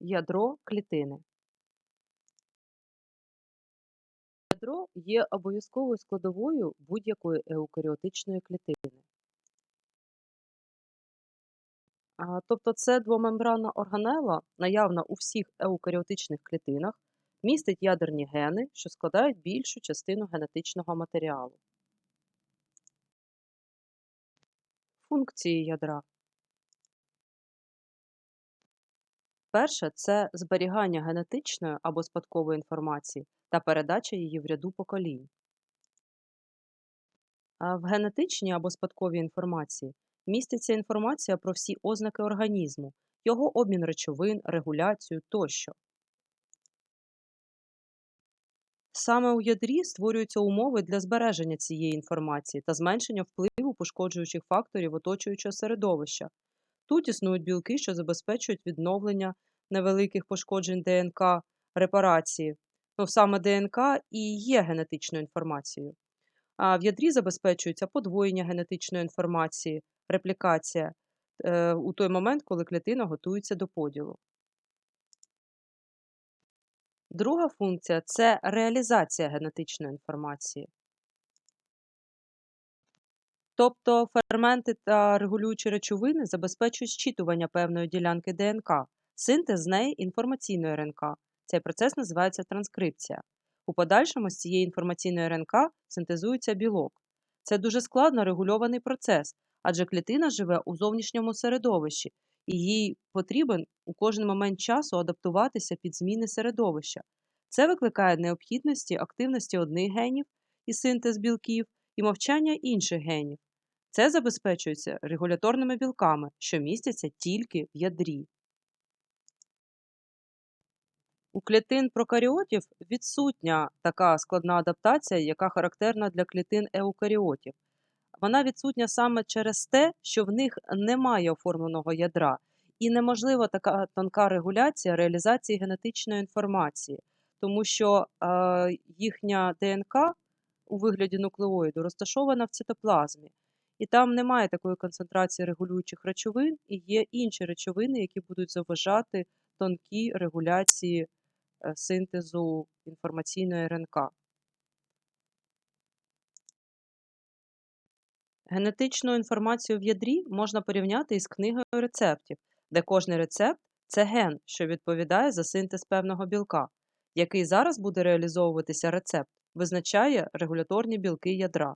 Ядро клітини. Ядро є обов'язковою складовою будь-якої еукаріотичної клітини. Тобто це двомембранна органела, наявна у всіх еукаріотичних клітинах, містить ядерні гени, що складають більшу частину генетичного матеріалу. Функції ядра. Перше це зберігання генетичної або спадкової інформації та передача її в ряду поколінь. В генетичній або спадковій інформації міститься інформація про всі ознаки організму, його обмін речовин, регуляцію тощо. Саме у ядрі створюються умови для збереження цієї інформації та зменшення впливу пошкоджуючих факторів оточуючого середовища. Тут існують білки, що забезпечують відновлення невеликих пошкоджень ДНК, репарації. Ну, саме ДНК і є генетичною інформацією. А в ядрі забезпечується подвоєння генетичної інформації, реплікація е, у той момент, коли клітина готується до поділу. Друга функція це реалізація генетичної інформації. Тобто ферменти та регулюючі речовини забезпечують зчитування певної ділянки ДНК, синтез з неї інформаційної РНК. Цей процес називається транскрипція. У подальшому з цієї інформаційної РНК синтезується білок. Це дуже складно регульований процес, адже клітина живе у зовнішньому середовищі, і їй потрібен у кожен момент часу адаптуватися під зміни середовища. Це викликає необхідності активності одних генів і синтез білків і мовчання інших генів. Це забезпечується регуляторними білками, що містяться тільки в ядрі. У клітин прокаріотів відсутня така складна адаптація, яка характерна для клітин еукаріотів. Вона відсутня саме через те, що в них немає оформленого ядра, і неможлива така тонка регуляція реалізації генетичної інформації, тому що е, їхня ДНК у вигляді нуклеоїду розташована в цитоплазмі. І там немає такої концентрації регулюючих речовин, і є інші речовини, які будуть заважати тонкій регуляції е, синтезу інформаційної РНК. Генетичну інформацію в ядрі можна порівняти із книгою рецептів, де кожний рецепт це ген, що відповідає за синтез певного білка, який зараз буде реалізовуватися рецепт, визначає регуляторні білки ядра.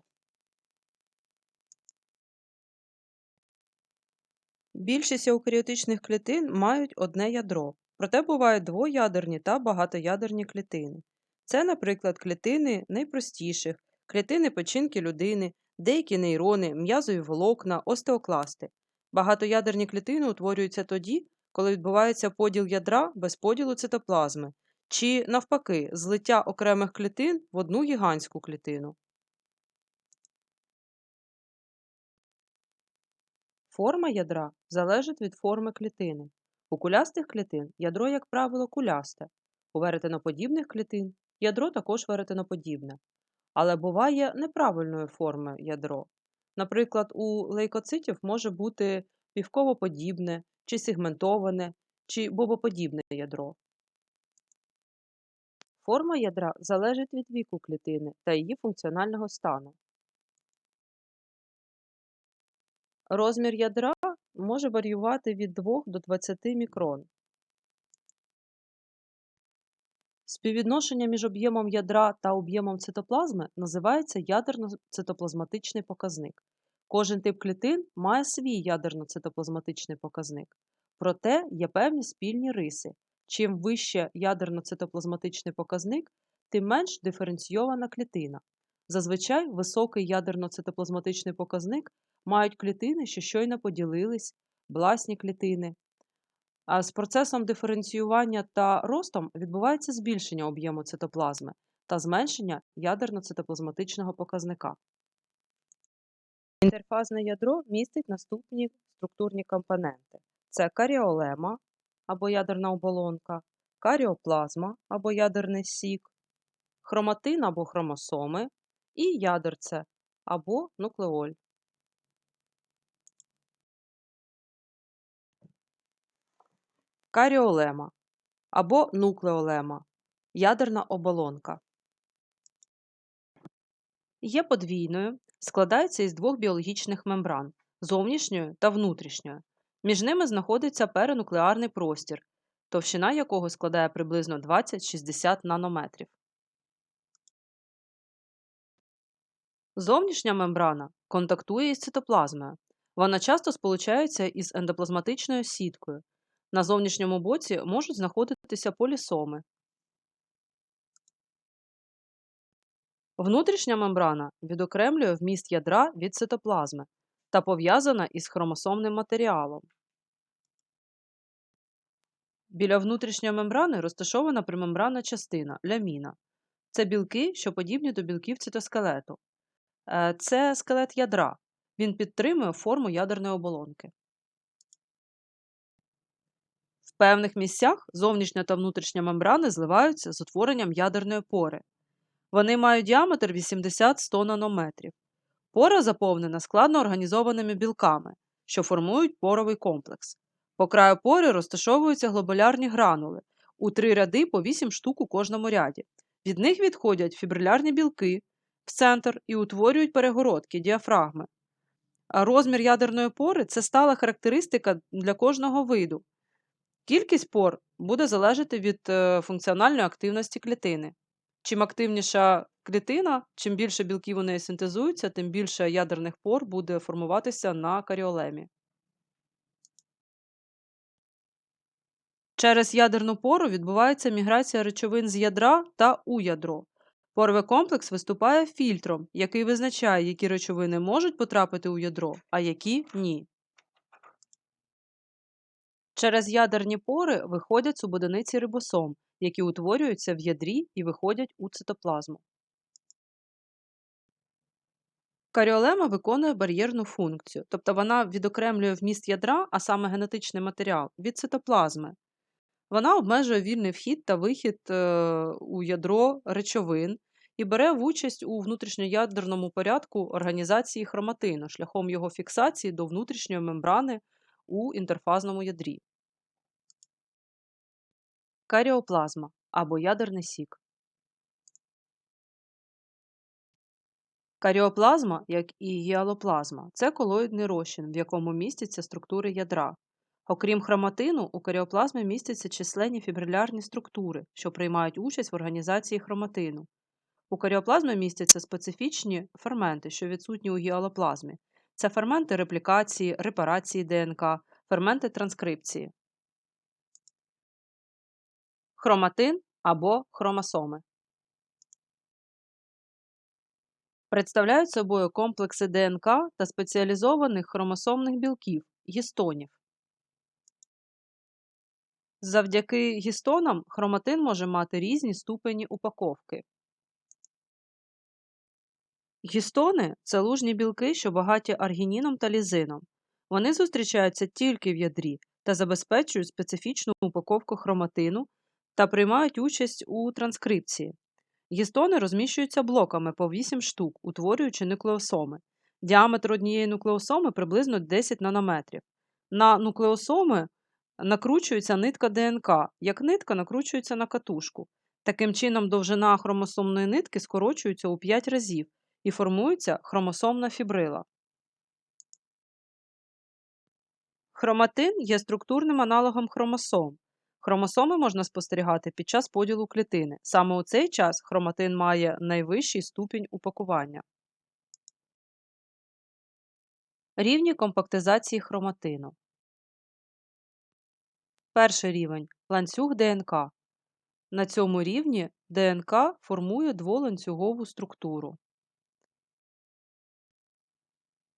Більшість еукаріотичних клітин мають одне ядро, проте бувають двоядерні та багатоядерні клітини. Це, наприклад, клітини найпростіших, клітини печінки людини, деякі нейрони, м'язові волокна, остеокласти. Багатоядерні клітини утворюються тоді, коли відбувається поділ ядра без поділу цитоплазми, чи, навпаки, злиття окремих клітин в одну гігантську клітину. Форма ядра залежить від форми клітини. У кулястих клітин ядро, як правило, кулясте, у веретеноподібних клітин ядро також веретеноподібне, але буває неправильної форми ядро. Наприклад, у лейкоцитів може бути півковоподібне, чи сегментоване, чи бобоподібне ядро. Форма ядра залежить від віку клітини та її функціонального стану. Розмір ядра може варіювати від 2 до 20 мікрон. Співвідношення між об'ємом ядра та об'ємом цитоплазми називається ядерно-цитоплазматичний показник. Кожен тип клітин має свій ядерно-цитоплазматичний показник. Проте є певні спільні риси. Чим вище ядерно-цитоплазматичний показник, тим менш диференційована клітина. Зазвичай високий ядерно-цитоплазматичний показник мають клітини, що щойно поділились, власні клітини. А з процесом диференціювання та ростом відбувається збільшення об'єму цитоплазми та зменшення ядерно-цитоплазматичного показника. Інтерфазне ядро містить наступні структурні компоненти: це каріолема або ядерна оболонка, каріоплазма або ядерний сік, хроматин або хромосоми і ядерце або нуклеоль. Каріолема або нуклеолема ядерна оболонка. Є подвійною, складається із двох біологічних мембран зовнішньої та внутрішньої. Між ними знаходиться перенуклеарний простір, товщина якого складає приблизно 20-60 нанометрів. Зовнішня мембрана контактує із цитоплазмою. Вона часто сполучається із ендоплазматичною сіткою. На зовнішньому боці можуть знаходитися полісоми. Внутрішня мембрана відокремлює вміст ядра від цитоплазми та пов'язана із хромосомним матеріалом. Біля внутрішньої мембрани розташована примембранна частина ляміна. Це білки, що подібні до білків цитоскелету. Е, це скелет ядра. Він підтримує форму ядерної оболонки. В певних місцях зовнішня та внутрішня мембрани зливаються з утворенням ядерної пори. Вони мають діаметр 80-100 нанометрів. Пора заповнена складно організованими білками, що формують поровий комплекс. По краю пори розташовуються глобулярні гранули у три ряди по 8 штук у кожному ряді. Від них відходять фібрилярні білки в центр і утворюють перегородки, діафрагми. А розмір ядерної пори це стала характеристика для кожного виду. Кількість пор буде залежати від е, функціональної активності клітини. Чим активніша клітина, чим більше білків у неї синтезуються, тим більше ядерних пор буде формуватися на каріолемі. Через ядерну пору відбувається міграція речовин з ядра та у ядро. Поровий комплекс виступає фільтром, який визначає, які речовини можуть потрапити у ядро, а які ні. Через ядерні пори виходять субодиниці рибосом, які утворюються в ядрі і виходять у цитоплазму. Каріолема виконує бар'єрну функцію, тобто вона відокремлює вміст ядра, а саме генетичний матеріал, від цитоплазми. Вона обмежує вільний вхід та вихід е, у ядро речовин і бере участь у внутрішньоядерному порядку організації хроматину шляхом його фіксації до внутрішньої мембрани у інтерфазному ядрі. Каріоплазма або ядерний сік. Каріоплазма, як і гіалоплазма, це колоїдний розчин, в якому містяться структури ядра. Окрім хроматину, у каріоплазмі містяться численні фібрилярні структури, що приймають участь в організації хроматину. У каріоплазмі містяться специфічні ферменти, що відсутні у гіалоплазмі. Це ферменти реплікації, репарації ДНК, ферменти транскрипції. Хроматин або хромосоми. Представляють собою комплекси ДНК та спеціалізованих хромосомних білків гістонів. Завдяки гістонам хроматин може мати різні ступені упаковки. Гістони це лужні білки, що багаті аргініном та лізином. Вони зустрічаються тільки в ядрі та забезпечують специфічну упаковку хроматину та приймають участь у транскрипції. Гістони розміщуються блоками по 8 штук, утворюючи нуклеосоми. Діаметр однієї нуклеосоми приблизно 10 нанометрів. На нуклеосоми накручується нитка ДНК, як нитка накручується на катушку. Таким чином, довжина хромосомної нитки скорочується у 5 разів і формується хромосомна фібрила. Хроматин є структурним аналогом хромосом. Хромосоми можна спостерігати під час поділу клітини. Саме у цей час хроматин має найвищий ступінь упакування. Рівні компактизації хроматину. Перший рівень ланцюг ДНК. На цьому рівні ДНК формує дволанцюгову структуру.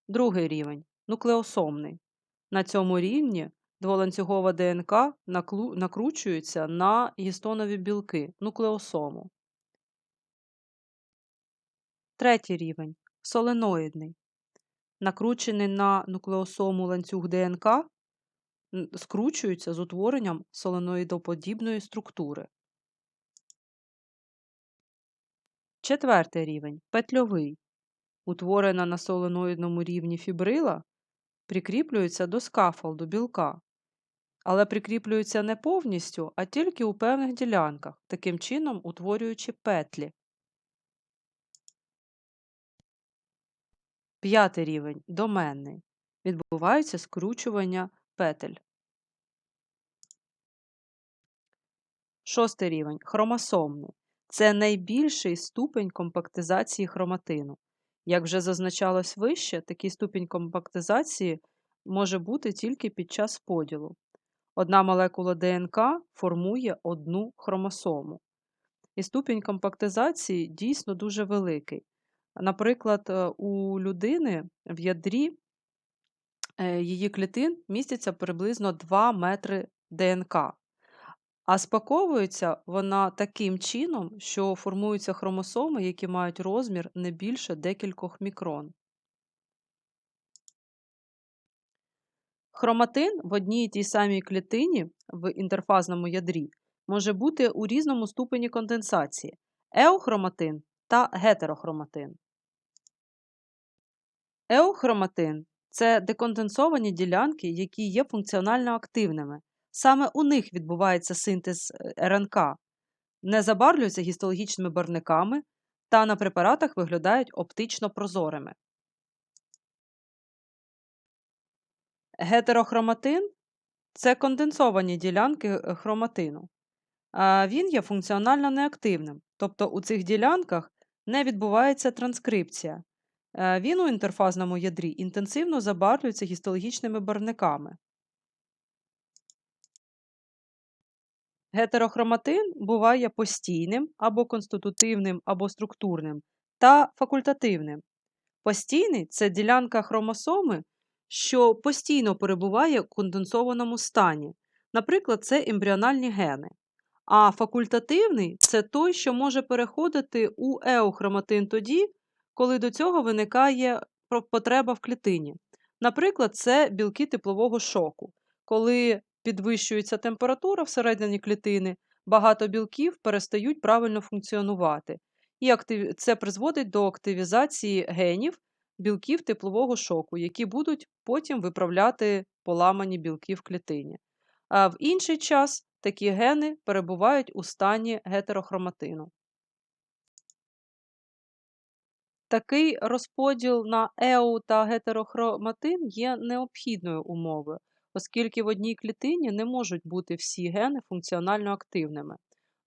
Другий рівень нуклеосомний. На цьому рівні дволанцюгова ДНК накручується на гістонові білки нуклеосому. Третій рівень соленоїдний. Накручений на нуклеосому ланцюг ДНК скручуються з утворенням соленоїдоподібної структури. Четвертий рівень петльовий. Утворена на соленоїдному рівні фібрила прикріплюється до скафолду білка. Але прикріплюються не повністю, а тільки у певних ділянках, таким чином утворюючи петлі. П'ятий рівень доменний. Відбувається скручування петель. Шостий рівень хромосомний. Це найбільший ступень компактизації хроматину. Як вже зазначалось вище, такий ступінь компактизації може бути тільки під час поділу. Одна молекула ДНК формує одну хромосому. І ступінь компактизації дійсно дуже великий. Наприклад, е, у людини в ядрі е, її клітин міститься приблизно 2 метри ДНК. А спаковується вона таким чином, що формуються хромосоми, які мають розмір не більше декількох мікрон. Хроматин в одній і тій самій клітині в інтерфазному ядрі може бути у різному ступені конденсації еохроматин та гетерохроматин. Еохроматин це деконденсовані ділянки, які є функціонально активними. Саме у них відбувається синтез е, РНК, не забарвлюються гістологічними барвниками та на препаратах виглядають оптично прозорими. Гетерохроматин це конденсовані ділянки е, хроматину. Він є функціонально неактивним, тобто у цих ділянках не відбувається транскрипція. Е, він у інтерфазному ядрі інтенсивно забарвлюється гістологічними барвниками. Гетерохроматин буває постійним або конститутивним або структурним та факультативним. Постійний це ділянка хромосоми, що постійно перебуває в конденсованому стані. Наприклад, це ембріональні гени. А факультативний це той, що може переходити у еохроматин тоді, коли до цього виникає потреба в клітині. Наприклад, це білки теплового шоку, коли підвищується температура всередині клітини, багато білків перестають правильно функціонувати. І це призводить до активізації генів білків теплового шоку, які будуть потім виправляти поламані білки в клітині. А в інший час такі гени перебувають у стані гетерохроматину. Такий розподіл на еу та гетерохроматин є необхідною умовою, оскільки в одній клітині не можуть бути всі гени функціонально активними.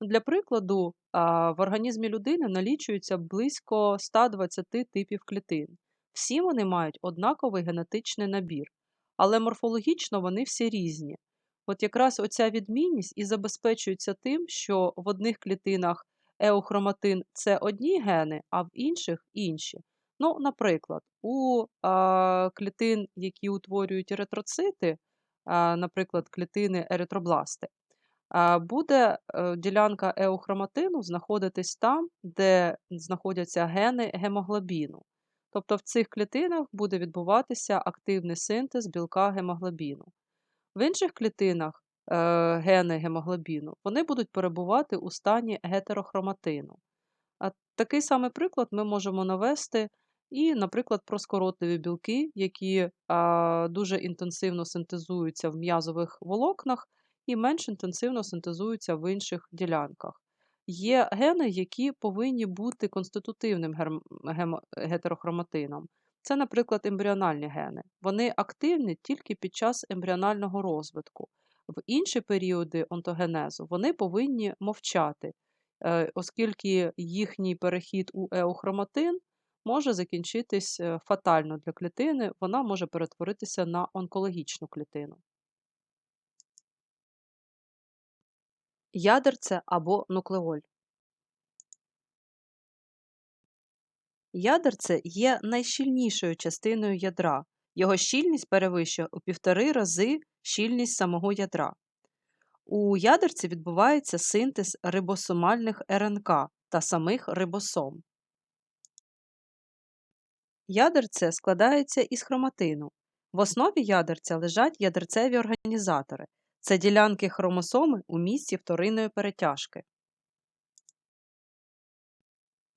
Для прикладу, в організмі людини налічується близько 120 типів клітин. Всі вони мають однаковий генетичний набір, але морфологічно вони всі різні. От якраз оця відмінність і забезпечується тим, що в одних клітинах еохроматин це одні гени, а в інших інші. Ну, Наприклад, у а, клітин, які утворюють еритроцити, а, наприклад, клітини еритробласти, а, буде е, ділянка еохроматину знаходитись там, де знаходяться гени гемоглобіну. Тобто в цих клітинах буде відбуватися активний синтез білка гемоглобіну. В інших клітинах е, гени гемоглобіну вони будуть перебувати у стані гетерохроматину. А такий самий приклад ми можемо навести і, наприклад, про скоротливі білки, які а, дуже інтенсивно синтезуються в м'язових волокнах і менш інтенсивно синтезуються в інших ділянках. Є гени, які повинні бути конститутивним гетерохроматином. Це, наприклад, ембріональні гени. Вони активні тільки під час ембріонального розвитку. В інші періоди онтогенезу вони повинні мовчати, е, оскільки їхній перехід у еохроматин може закінчитись е, фатально для клітини, вона може перетворитися на онкологічну клітину. Ядерце або нуклеоль. Ядерце є найщільнішою частиною ядра. Його щільність перевищує у півтори рази щільність самого ядра. У ядерці відбувається синтез рибосомальних РНК та самих рибосом. Ядерце складається із хроматину. В основі ядерця лежать ядерцеві організатори. Це ділянки хромосоми у місці вторинної перетяжки.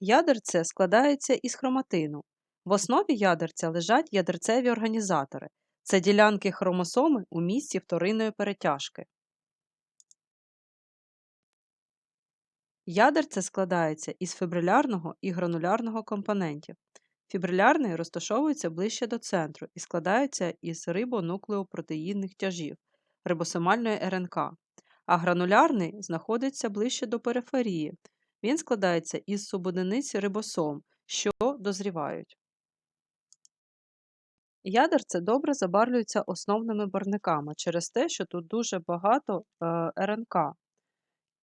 Ядерце складається із хроматину. В основі ядерця лежать ядерцеві організатори. Це ділянки хромосоми у місці вторинної перетяжки. Ядерце складається із фібрилярного і гранулярного компонентів. Фібрилярний розташовується ближче до центру і складається із рибонуклеопротеїнних тяжів рибосомальної РНК, а гранулярний знаходиться ближче до периферії. Він складається із субодиниць рибосом, що дозрівають. Ядерце добре забарвлюється основними барвниками через те, що тут дуже багато е, РНК.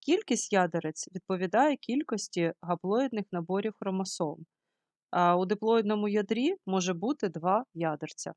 Кількість ядерець відповідає кількості гаплоїдних наборів хромосом. А у диплоїдному ядрі може бути два ядерця.